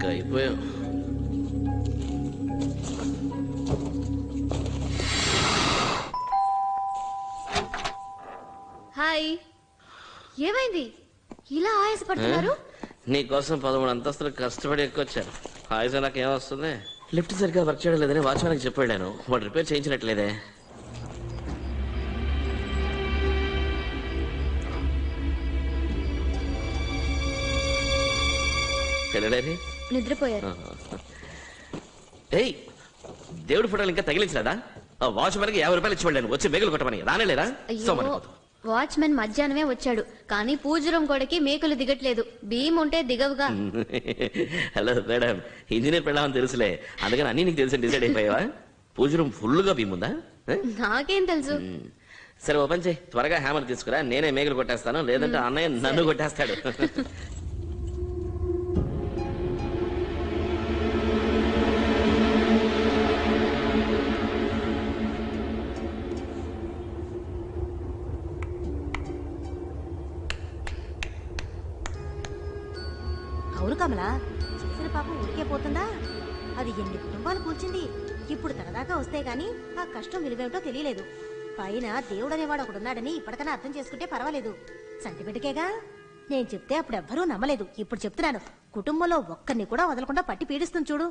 ఇంకా అయిపోయాం. హాయ్. ఏమైంది? ఇలా ఆయాసపడుతున్నారు? నీకోసం పదమూడు అంతస్తులు కష్టపడి ఎక్కొచ్చాను హాయిస్ నాకు ఏమొస్తుంది లిఫ్ట్ సరిగ్గా వర్క్ చేయడం లేదని వాచ్మెన్కి చెప్పాను వాడు రిపేర్ చేయించినట్లేదే. వెళ్ళడేది నిద్రపోయారు. ఏయ్ దేవుడి ఫోటోలు ఇంకా తగిలించలేదా? ఆ వాచ్మెన్కి యాభై రూపాయలు ఇచ్చి వెళ్ళాను. వచ్చి మేకలు కొట్టమని. రానేలేరా? వాచ్మెన్ మధ్యాహ్నమే వచ్చాడు. కానీ పూజ రూమ్ గోడకి మేకులు దిగట్లేదు. భీమ్ ఉంటే దిగవుగా. Hello madam. ఇంజనీర్ పెళ్ళామని తెలుసులే. అందుకని అన్ని నీకు తెలిసి డిసైడ్ అయిపోయావా? పూజ రూమ్ ఫుల్గా భీముందా ఏ? నాకేం తెలుసు. సరే ఓ పని చేయి. త్వరగా హ్యామర్ తీసుకురా. నేనే మేకలు కొట్టేస్తాను. లేదంటే అన్నయ్య నన్ను కొట్టేస్తాడు. కమలా చేసిన పాపం ఊరికే పోతుందా? అది ఎన్ని కుటుంబాలు కూల్చింది. ఇప్పుడు తనదాకా వస్తే గాని ఆ కష్టం విలువేమిటో తెలియలేదు. పైన దేవుడు అనేవాడు ఒకడున్నాడని ఇప్పటికైనా అర్థం చేసుకుంటే పర్వాలేదు. సంటి బిడ్డకేగా నేను చెప్తే అప్పుడు ఎవ్వరూ నమ్మలేదు. ఇప్పుడు చెప్తున్నాను. కుటుంబంలో ఒక్కరిని కూడా వదలకుండా పట్టి పీడిస్తుంది చూడు?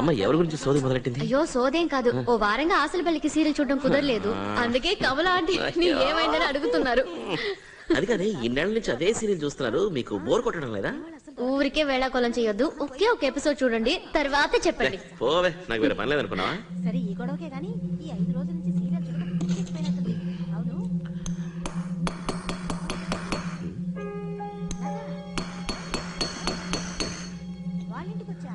అమ్మ ఎవరి గురించి సోది మొదలెట్టింది? అయ్యో సోదేం కాదు. ఓ వారంగా ఆశల పెళ్ళికి సీరియల్ చూడడం కుదరలేదు. అందుకే కమల ఆంటీ నీ ఏమైందని అడుగుతున్నారు. అది కాదే ఇన్నేళ్ళ నుంచి అదే సీరియల్ చూస్తున్నారు. మీకు బోర్ కొట్టడం లేదా? ఊరికే వేళాకోళం చేయొద్దు. ఒకే ఒక ఎపిసోడ్ చూడండి. తర్వాత చెప్పండి. పోవే. నాకు వేరే పని లేదనుకున్నావా? సరే ఈ గొడవకే గాని ఈ ఐదు రోజుల నుంచి సీరియల్ చూడడం పిచ్చిపోయినట్టుంది. అవును? వాళ్ళింటికి వచ్చా?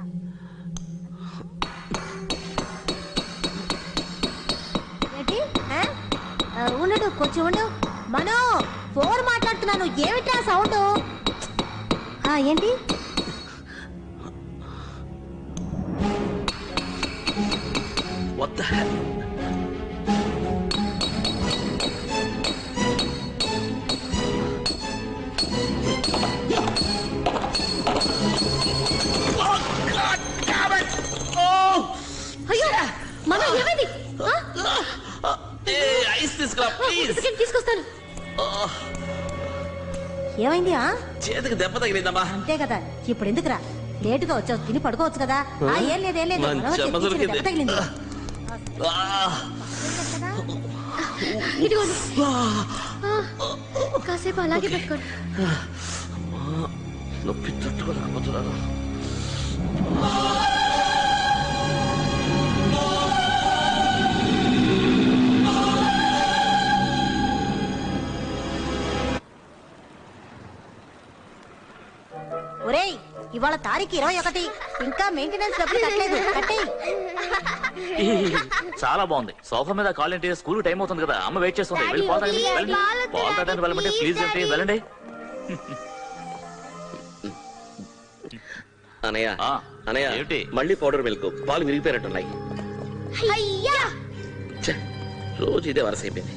ఏంటి? ఆ? ఆ, ఉండు కొంచెం ఉండు. మనో ఫోన్ మాట్లాడుతున్నాను. ఏమిట్రా సౌండ్? ఏంటి? What the hell? అయ్యో మనం ఏమైంది? తీసుకురా ప్లీజ్ తీసుకొస్తాను. ఏమైంది ఆ? చేతికి దెబ్బ తగిలిందమ్మా. అంతే కదా. ఇప్పుడు ఎందుకురా? లేటుగా వచ్చావు తిని పడుకోవచ్చు కదా. ఆ, ఏం లేదు ఏం లేదు. మంచి మనోజ్ అమ్మ తెప్పించిన దొరికింది. దెబ్బ తగిలింది. ఆ, కదా? ఇదిగోండి. ఆ, కాసేపు అలాగే పెట్టుకోండి. నొప్పి తట్టుకోలేకపోతున్నాను. ఒరేయ్ ఇవాళ తారీఖు ఇరవై ఒకటి. ఇంకా మెయింటెనెన్స్ డబ్బులు కట్టలేదు. చాలా బాగుంది. సోఫా మీద కాల్ ఏంటి స్కూల్ టైం అవుతుంది కదా. అమ్మ వెయిట్ చేస్తుంది. వెళ్ళి పాలు తాగండి, వెళ్ళండి. పాలు తాగడానికి వెళ్ళమంటే ప్లీజ్ ఏంటి వెళ్ళండి. అనయ్య ఆ, అనయ్య ఏమిటి? మళ్ళీ పౌడర్ మిల్క్. పాలు విరిగిపోయినట్టున్నాయి. అయ్యా! ఛే, రోజు ఇదే వరస అయిపోయింది.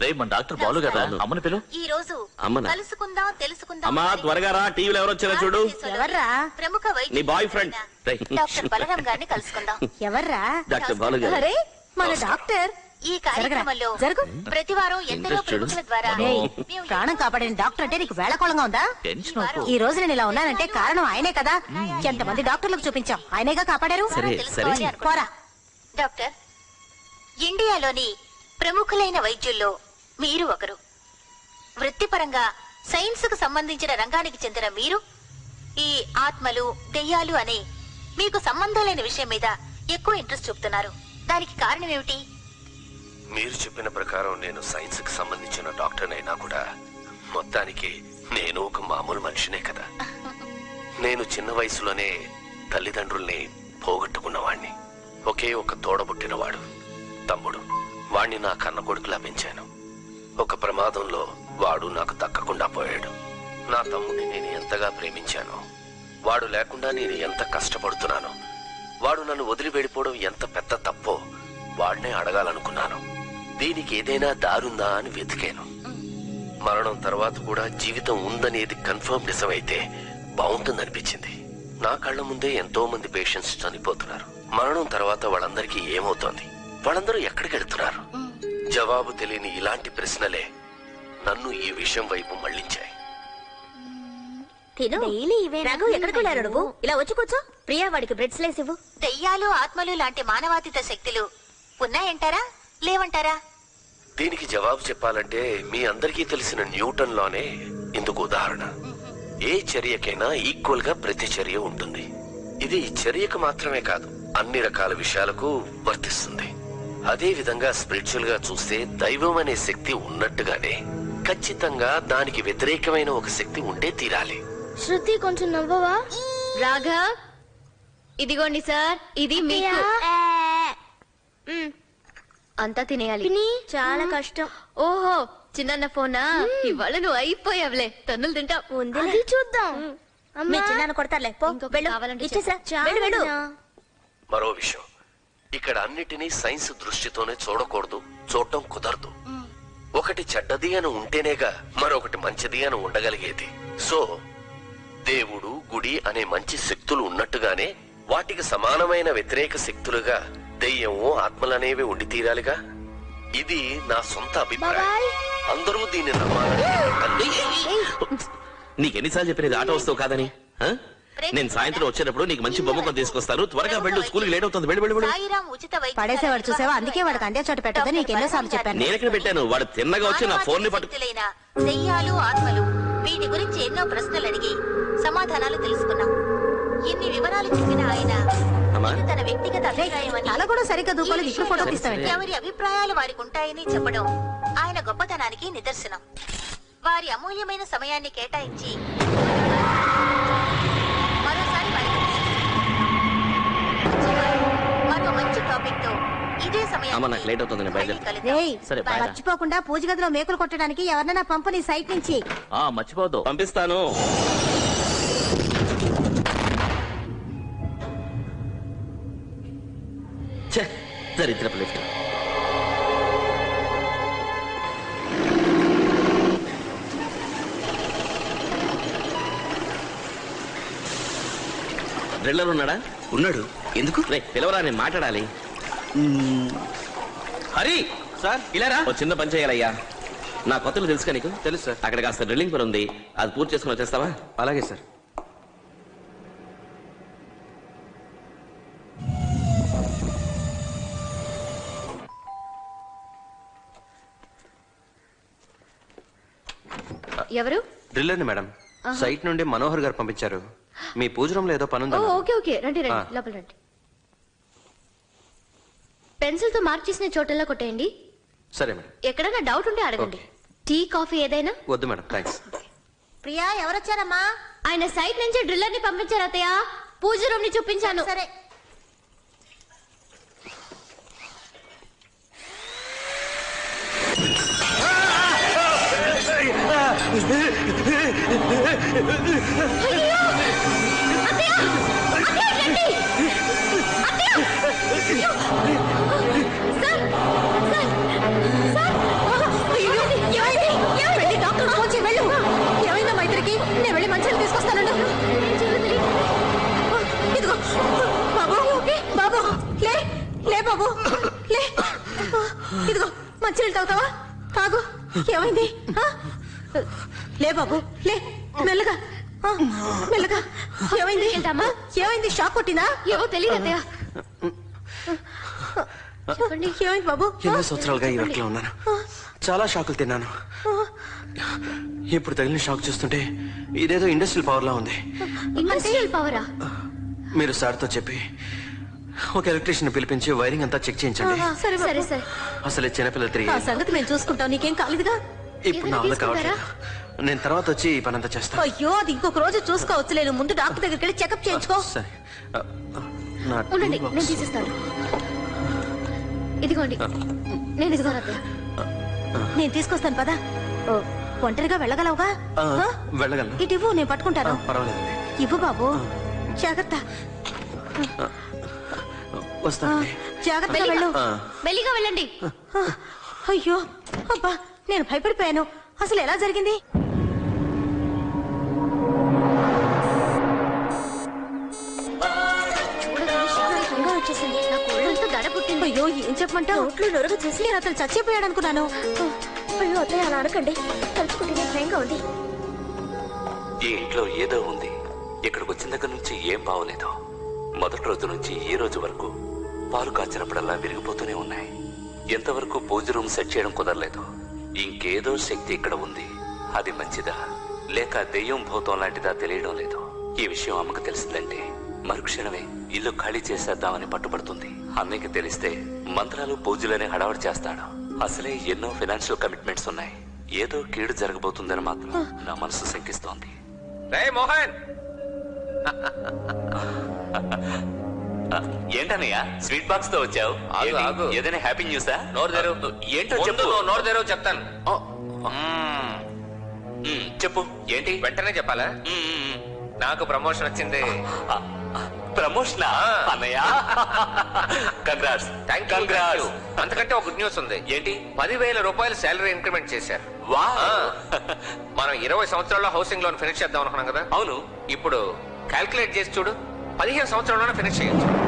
రే మన డాక్టర్ బాలు కదా అమ్మని పిలు. ఈ రోజు అమ్మనా? కలుసుకుందాం తెలుసుకుందాం అమ్మా త్వరగా రా టీవీలో ఎవరు వచ్చారో చూడు. ఎవర్రా? ప్రముఖ వైద్య నీ బాయ్ ఫ్రెండ్ డాక్టర్ బలరాం గారిని కలుసుకుందాం. ఎవర్రా? డాక్టర్ బాలు గారు. అరే మన డాక్టర్. ఈ కార్యక్రమంలో జరుగు. ప్రతి వారం ఎందరో ఇంట్రెస్ట్ చూడు. ప్రముఖుల ద్వారా ఏయ్, మేము ప్రాణం కాపాడిన డాక్టర్ అంటే నీకు వేళకోళంగా ఉందా. ఈ రోజు నేను ఇలా ఉన్నానంటే కారణం ఆయనే కదా. ఎంతమంది డాక్టర్లకు చూపించాం? ఆయనేగా కాపాడారు? సరే సరే. తెలుసుకోవాలి పోరా. డాక్టర్ ఇండియాలోని ప్రముఖులైన వైద్యుల్లో మీరు ఒకరు. వృత్తిపరంగా సైన్స్కు సంబంధించిన రంగానికి చెందిన మీరు ఈ ఆత్మలు దెయ్యాలు అనే మీకు సంబంధం లేని విషయం మీద ఎక్కువ ఇంట్రెస్ట్ చూపుతున్నారు. దానికి కారణం ఏమిటి? మీరు చెప్పిన ప్రకారం నేను సైన్స్కి సంబంధించిన డాక్టర్ అయినా కూడా. మొత్తానికి నేను ఒక మామూలు మనిషినే కదా. నేను చిన్న వయసులోనే తల్లిదండ్రుల్ని పోగొట్టుకున్నవాణ్ణి. ఒకే ఒక తోడబుట్టినవాడు తమ్ముడు. వాణ్ణి నా కన్న కొడుకులా పెంచాను. ఒక ప్రమాదంలో వాడు నాకు దక్కకుండా పోయాడు. నా తమ్ముడిని నేను ఎంతగా ప్రేమించానో వాడు లేకుండా నేను ఎంత కష్టపడుతున్నానో వాడు నన్ను వదిలి వెళ్ళిపోవడం ఎంత పెద్ద తప్పో వాడినే అడగాలనుకున్నాను. దీనికి ఏదైనా దారుందా అని వెతికాను. మరణం తర్వాత కూడా జీవితం ఉందనేది కన్ఫర్మ్ నిజమైతే బాగుంటుందనిపించింది నా కళ్ళ ముందే ఎంతో మంది పేషెంట్స్ చనిపోతున్నారు. మరణం తర్వాత వాళ్ళందరికీ ఏమవుతోంది? వాళ్ళందరూ ఎక్కడికి వెళ్తున్నారు? జవాబు తెలియని ఇలాంటి ప్రశ్నలే నన్ను ఈ విషయం వైపు మళ్ళించాయి తిను. రఘు ఎక్కడికి వెళ్ళారు నువ్వు? ఇలా వచ్చి కూర్చో. ప్రియా వాడికి బ్రెడ్ స్లైస్ ఇవ్వు. దెయ్యాలు ఆత్మలు లాంటి మానవాతీత శక్తులు ఉన్నాయంటారా? లేవంటారా? దీనికి జవాబు చెప్పాలంటే మీ అందరికీ తెలిసిన న్యూటన్లోనే ఇందుకు ఉదాహరణ. ఏ చర్యకైనా ఈక్వల్గా ప్రతి చర్య ఉంటుంది. ఇది చర్యకు మాత్రమే కాదు అన్ని రకాల విషయాలకు వర్తిస్తుంది. అదే విధంగా స్పిరిచువల్గా చూస్తే దైవం అనే శక్తి ఉన్నట్టుగానే ఖచ్చితంగా దానికి వ్యతిరేకమైన ఒక శక్తి ఉంటే తీరాలి. శృతి కొంచెం నవ్వవా? రాఘవ్ ఇదిగోండి సార్ ఇది మీకు. మ్. అంతా తినేయాలి. చాలా కష్టం. ఓహో చిన్న ఫోనా? ఇవాళ నువ్వు అయిపోయావులే. తన్నులు తింటావు. అది చూద్దాం. మీ చిన్నాన్న కొడతారులే. పో ఇంకొక వెళ్ళు. కావాలంటే మరో విషయం. ఇక్కడ అన్నిటినీ సైన్స్ దృష్టితోనే చూడకూడదు చూడటం కుదరదు. ఒకటి చెడ్డది అని ఉంటేనేగా మరొకటి మంచిది అని ఉండగలిగేది. సో దేవుడు గుడి అనే మంచి శక్తులు ఉన్నట్టుగానే వాటికి సమానమైన వ్యతిరేక శక్తులుగా దెయ్యము ఆత్మలనేవి ఉండి తీరాలిగా? ఇది నా సొంత అభిప్రాయం. అందరూ దీన్ని నమ్మాలని నీకెన్నిసార్లు చెప్పినది ఆటో వస్తావు కాదని? నేను సాయంత్రం వచ్చేటప్పుడు నీకు మంచి బొమ్మ కొని తీసుకొస్తాను. త్వరగా వెళ్ళు స్కూల్కి లేట్ అవుతుంది. వెళ్ళు వెళ్ళు వెళ్ళు. సాయిరాం ఉచిత వైద్య పడేసేవాడు చూసావా? అందుకే వాడికి అందే చోట పెట్టదని నీకు ఎన్నోసార్లు చెప్పాను. నేను ఎక్కడ పెట్టాను? వాడు తిన్నగా వచ్చి నా ఫోన్ని పట్టు శక్తులైన దెయ్యాలు ఆత్మలు వీటి గురించి ఎన్నో ప్రశ్నలు అడిగి సమాధానాలు తెలుసుకున్నాం. ఇన్ని వివరాలు చెప్పిన ఆయన అమ్మా? ఇది తన వ్యక్తిగత అభిప్రాయం అని తల కూడా సరిగ్గా ఇప్పుడు ఫోటో ఎవరి అభిప్రాయాలు వారికి ఉంటాయని చెప్పడం ఆయన గొప్పతనానికి నిదర్శనం. వారి అమూల్యమైన సమయాన్ని కేటాయించి మరోసారి వారికి మరో మంచి టాపిక్తో ఇదే అమ్మ, నాకు లేట్ అవుతుంది, నేను మళ్ళీ బయలుదేరుతా. కలుద్దాం. రేయ్ సరే, bye రా. మర్చిపోకుండా పూజ గదిలో మేకులు కొట్టడానికి ఎవరినైనా పంపు నీ సైట్ నుంచి. ఆ పంపిస్తాను. ఛే, దరిద్రపు లిఫ్ట్. డ్రిల్లర్ ఉన్నాడా? ఉన్నాడు. ఎందుకు? రే పిలవరా నేను మాట్లాడాలి. హరి! సార్? ఇలా రా ఓ చిన్న పని చేయాలయ్యా. నా కొత్తలు తెలుసుగా నీకు? తెలుసు సార్. అక్కడ కాస్త డ్రిల్లింగ్ పని ఉంది. అది పూర్తి చేసుకుని వచ్చేస్తావా? అలాగే సార్. ఎవరు? డ్రిల్లర్ని మేడం. సైట్ నుండి మనోహర్ గారు పంపించారు. మీ పూజ రూమ్లో ఏదో పని ఓ ఉందా ఓకే ఓకే. రండి రండి. లోపల రండి. పెన్సిల్తో మార్క్ చేసిన చోటల్లో కొట్టేయండి. సరే మేడం. ఎక్కడైనా డౌట్ ఉంటే అడగండి. టీ కాఫీ ఏదైనా? వద్దు మేడం థ్యాంక్స్ ప్రియా ఎవరొచ్చారమ్మా? ఆయన సైట్ నుంచి డ్రిల్లర్ని పంపించారు అత్తయ్య. పూజ రూమ్ని చూపించాను. సార్. అయ్యో, ఇదిగో బాబు బాబు లే లే బాబు లే ఇదిగో మంచినీళ్ళు తాగుతావా తాగు ఏమైంది? లే బాబు లే మెల్లగా మెల్లగా. ఏమైంది? ఏంటమ్మా? ఏమైంది? షాక్ కొట్టిందా ఏవో తెలియదు అత్తయ్య. చెప్పండి. ఏమైంది బాబు? ఎన్నో సంవత్సరాలుగా ఈ వర్క్లో ఉన్నాను. చాలా షాకులు తిన్నాను. ఇప్పుడు తగిలిన షాక్ చూస్తుంటే ఇదేదో ఇండస్ట్రియల్ పవర్ లా ఉంది. ఇండస్ట్రియల్ పవరా మీరు సార్తో చెప్పి ఒక ఎలక్ట్రీషియన్ పిలిపించి వైరింగ్ అంతా చెక్ చేయించండి. సరే సరే సరే అసలు చిన్నపిల్లలు తిరిగి ఆ సంగతి మేము చూసుకుంటాం. నీకేం కాలేదుగా? ఇప్పుడు నా వల్ల కావట్లేదు. నేను తర్వాత వచ్చి ఈ పని అంతా చేస్తాను అయ్యో అది ఇంకొక రోజు చూసుకోవచ్చు. లేదు ముందు డాక్టర్ దగ్గరికి వెళ్ళి చెకప్ చేయించుకో. సరే. ఉండండి. నేను తీసిస్తాను. ఇదిగోండి. నేను అత్తయ్య నేను తీసుకొస్తాను పదా. ఓ, ఒంటరిగా వెళ్ళగలవుగా? ఆ, ఆ? వెళ్ళగలను. ఇటు ఇవ్వు నేను పట్టుకుంటాను. పర్వాలేదండి. ఇవ్వు బాబు. జాగ్రత్త. జాగ్రత్తగా వెళ్ళు. ఆ, మెల్లిగా వెళ్ళండి. ఆ, అయ్యో అబ్బా నేను భయపడిపోయాను. అసలు ఎలా జరిగింది? ఏం చెప్పమంటావు? నోట్లో నొరగ చూసి నేను అతను చచ్చిపోయాడు అనుకున్నాను. అయ్యో అత్తయ్య అలా అనకండి తలుచుకుంటే భయంగా ఉంది. ఈ ఇంట్లో ఏదో ఉంది. ఇక్కడికి వచ్చిన దగ్గర నుంచి ఏం బాగోలేదు మొదటి రోజు నుంచి ఈ రోజు వరకు పాలు కాచినప్పుడల్లా విరిగిపోతూనే ఉన్నాయి. ఎంతవరకు పూజ రూమ్ సెట్ చేయడం కుదరలేదు. ఇంకేదో శక్తి ఇక్కడ ఉంది. అది మంచిదా? లేక దెయ్యం భూతం లాంటిదా తెలియడం లేదు. ఈ విషయం అమ్మకు తెలిసిందంటే మరుక్షణమే ఇల్లు ఖాళీ చేసేద్దామని పట్టుబడుతుంది. అన్నయ్యకి తెలిస్తే మంత్రాలు పూజలనే హడావడి చేస్తాడు. అసలే ఎన్నో ఫైనాన్షియల్ కమిట్మెంట్స్ ఉన్నాయి. ఏదో కీడు జరగబోతుందని మాత్రం నా మనసు శంకిస్తోంది. మోహన్! ఏంటన్నయ్య స్వీట్ బాక్స్తో వచ్చావు? ఆగు. ఏదైనా హ్యాపీ న్యూసా? నోరు ఏంటో చెప్పు. నోరు తెరవు చెప్తాను. ఓ, మ్మ్. మ్, చెప్పు. ఏంటి? వెంటనే చెప్పాలా. నాకు ప్రమోషన్ వచ్చింది. ప్రమోషనా ఆ. అన్నయ్య? కంగ్రాట్స్ థ్యాంక్ కంగ్రాట్స్ అంతకంటే ఒక గుడ్ న్యూస్ ఉంది. ఏంటి? పదివేల రూపాయలు శాలరీ ఇంక్రిమెంట్ చేశారు. వా మనం ఇరవై సంవత్సరాల్లో హౌసింగ్ లోన్ ఫినిష్ చేద్దాం అనుకున్నాం కదా? అవును. ఇప్పుడు క్యాల్కులేట్ చేసి చూడు. పదిహేను సంవత్సరాల్లోనే ఫినిష్ చేయొచ్చు.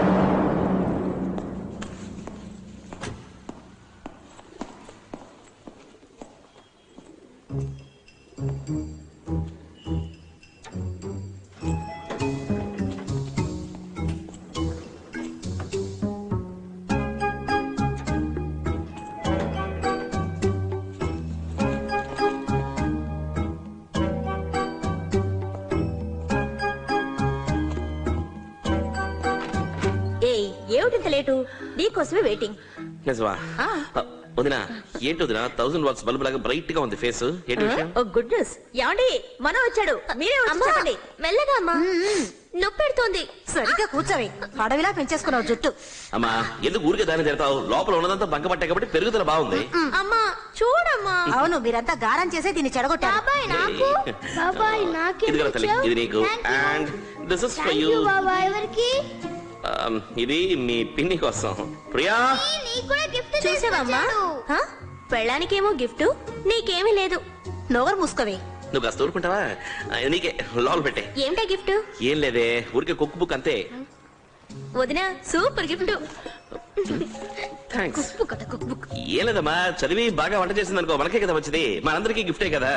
లేటు నీకోసమే వెయిటింగ్ నిజమా? వదినా ఏంటి వదినా? థౌసండ్ వాట్స్ బల్బ్ లాగా బ్రైట్గా ఉంది ఫేస్ ఏంటి విషయం? ఓ గుడ్ న్యూస్ ఏమండి? మనం వచ్చాడు. మీరే వచ్చి మెల్లగా అమ్మా. నొప్పి పెడుతోంది సరిగ్గా కూర్చోవి. అడవిలా పెంచేసుకున్నావు జుట్టు. అమ్మా ఎందుకు ఊరికే దాన్ని తిడతావు? లోపల ఉన్నదంతా బంక పట్టాయి కాబట్టి పెరుగుదల బాగుంది. అమ్మా చూడమ్మా. అవును మీరంతా గారం చేసే దీన్ని చెడగొట్టారు. బాబాయ్ నాకు. బాబాయ్ తల్లి ఇది నీకు. And this is for you బాబాయ్ ఎవరికి? ఇది మీ పిన్ని కోసం. ప్రియా? నీకు కూడా గిఫ్ట్ చూసావమ్మా? హ? పెళ్ళానికేమో గిఫ్ట్? నీకేమీ లేదు. నోగరు మూసుకోవే. నువ్వు కాస్త ఊరుకుంటావా ఆ, నీకే లోపల పెట్టే. ఏమిటా గిఫ్ట్? ఏం లేదే ఊరికే కుక్ బుక్ అంతే. వదిన సూపర్ గిఫ్ట్. థ్యాంక్స్ బుక్ అట కుక్ బుక్. ఏం లేదమ్మా చదివి బాగా వంట చేసింది అనుకో మనకే కదా వచ్చింది మనందరికీ గిఫ్టే కదా.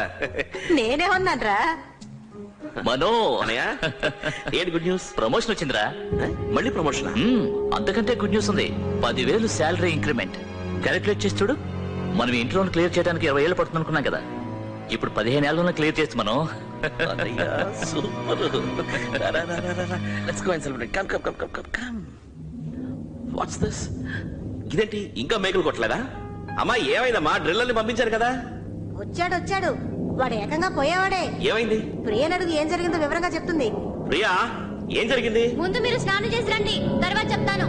నేనే ఉన్నానరా మనో. అనయ్య ఏంటి గుడ్ న్యూస్ ప్రమోషన్ వచ్చిందిరా. మళ్ళీ ప్రమోషన్ అంతకంటే గుడ్ న్యూస్ ఉంది. పదివేలు శాలరీ ఇంక్రిమెంట్ క్యాలిక్యులేట్ చేసి చూడు. మనం ఇంట్లో క్లియర్ చేయడానికి ఇరవై ఏళ్ళు పడుతుంది అనుకున్నాం కదా. ఇప్పుడు పదిహేను ఏళ్ళలో క్లియర్ చేసి మనం. Super. Let's go and celebrate come come come come come come what's this ఇదేంటి ఇంకా మేకలు కొట్టలేదా? అమ్మా ఏమైందమ్మా? డ్రిల్ అని పంపించారు కదా. వచ్చాడు వచ్చాడు. వాడు ఏకంగా పోయేవాడే. ఏమైంది? ప్రియనడుగు ఏం జరిగిందో వివరంగా చెప్తుంది. ప్రియా ఏం జరిగింది? ముందు మీరు స్నానం చేసి రండి తర్వాత చెప్తాను.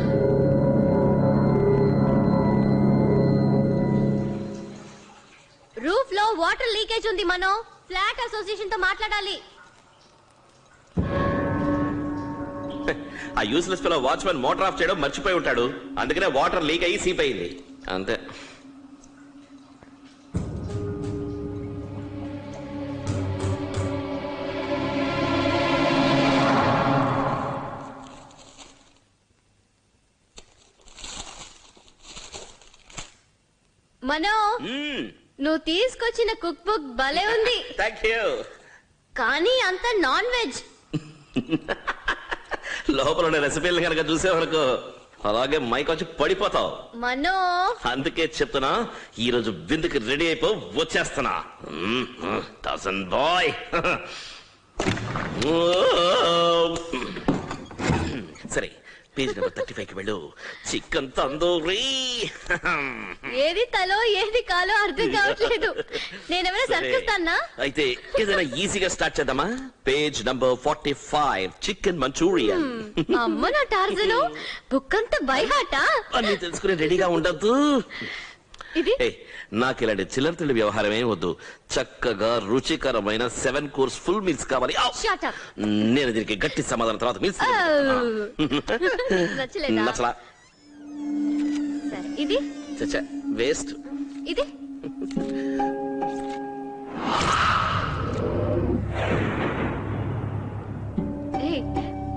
రూఫ్లో వాటర్ లీకేజ్ ఉంది మనో. ఫ్లాట్ అసోసియేషన్తో మాట్లాడాలి. ఆ యూస్లెస్ పిల్ల వాచ్మెన్ మోటార్ ఆఫ్ చేయడం మర్చిపోయి ఉంటాడు. అందుకనే వాటర్ లీక్ అయ్యి సీప్ అయింది. అంతే. మనో నువ్వు తీసుకొచ్చిన కుక్ బుక్ భలే ఉంది. కానీ అంత నాన్ వెజ్ లోపల ఉన్న రెసిపీలు కనుక చూసేవరకు అలాగే మైక్ వచ్చి పడిపోతావు. మనో. అందుకే చెప్తున్నా ఈ రోజు విందుకి రెడీ అయిపో వచ్చేస్తున్నా. థౌసండ్ బాయ్ సరే పేజ్ నెంబర్ థర్టీ ఫైవ్కి వెళ్ళు చికెన్ తందూరి ఏది తలో ఏది కాలో అర్థం కావట్లేదు. నేనేమైనా సర్కస్ అన్నా అయితే ఏదైనా ఈజీగా స్టార్ట్ చేద్దామా? Page number forty five chicken manchurian. అమ్మ నా టార్జను బుక్ అంతా బైహాటా అన్ని తెలుసుకుని రెడీగా ఉండద్దు. ఇది? నాకు ఇలాంటి చిల్లరతిల్లి వ్యవహారం ఏం వద్దు. చక్కగా రుచికరమైన సెవెన్ కోర్స్ ఫుల్ మీల్స్ కావాలి. నేను దీనికి గట్టి సమాధానం తర్వాత మీల్స్ నచ్చలా. ఇది? చచ్చా వేస్ట్. ఇది?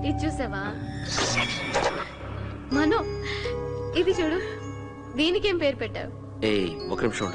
ఇది చూసావా? మను ఇది చూడు. దీనికేం పేరు పెట్టావు? ఏ ఒక నిమిషం